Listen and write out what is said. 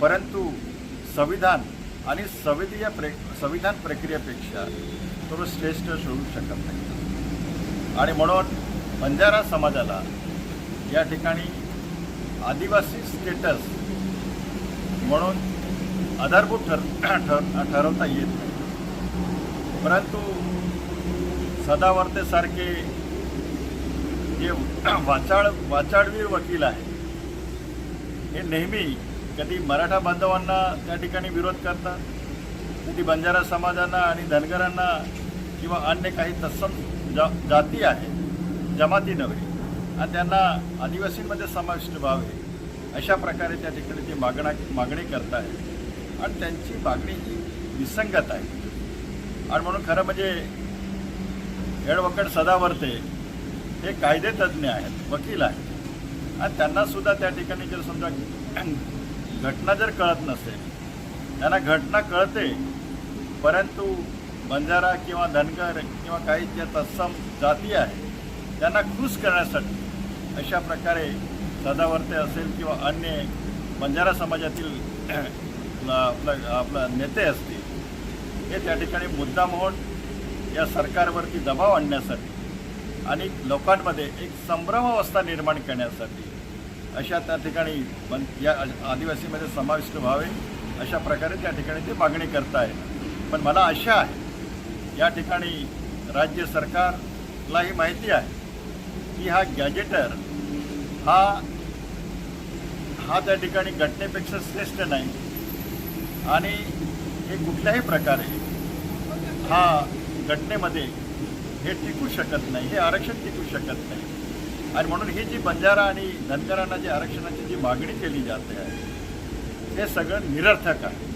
परंतु संविधान आणि संविधीय प्रे संविधान प्रक्रियेपेक्षा तो श्रेष्ठ शोधू शकत नाही. आणि म्हणून बंजारा समाजाला या ठिकाणी आदिवासी स्टेटस म्हणून आधारभूत ठर ठर ठरवता येत नाही. परंतु सदावर्तेसारखे जे वाचाळ वाचाळवीर वकील आहे हे नेहमी कधी मराठा बांधवांना त्या ठिकाणी विरोध करतात कधी बंजारा समाजांना आणि धनगरांना किंवा अन्य काही तत्सम जा जाती आहेत जमाती नव्हे आणि त्यांना आदिवासींमध्ये समाविष्ट व्हावे अशा प्रकारे त्या ठिकाणी ते मागणा मागणी करत आहेत आणि त्यांची मागणी ही विसंगत आहे. आणि म्हणून खरं म्हणजे हेडवकड सदावर्ते हे कायदेतज्ञ आहेत वकील आहेत. आणि त्यांनासुद्धा त्या ठिकाणी जर समजा घटना जर कळत नसेल त्यांना घटना कळते परंतु बंजारा किंवा धनगर किंवा काही ज्या तत्सम जाती आहेत त्यांना खुश करण्यासाठी अशा प्रकारे सदावर्ते असेल किंवा अन्य बंजारा समाजातील आपलं आपलं नेते असतील हे त्या ठिकाणी मुद्दाम होऊन या सरकारवरती दबाव आणण्यासाठी आणि लोकांमध्ये एक संभ्रमावस्था निर्माण करण्यासाठी अशा त्या ठिकाणी बन या आदिवासीमध्ये समाविष्ट व्हावे अशा प्रकारे त्या ठिकाणी ते मागणी करताय पण मला आशा आहे या ठिकाणी राज्य सरकारलाही माहिती आहे की हा गॅजेटर हा हा त्या ठिकाणी घटनेपेक्षा श्रेष्ठ नाही. आणि हे कुठल्याही प्रकारे हा घटनेमध्ये हे टिकू शकत नाही हे आरक्षण टिकू शकत नाही. आणि म्हणून ही जी बंजारा आणि धनगरांना जी आरक्षणाची जी मागणी केली जाते आहे हे सगळं निरर्थक आहे.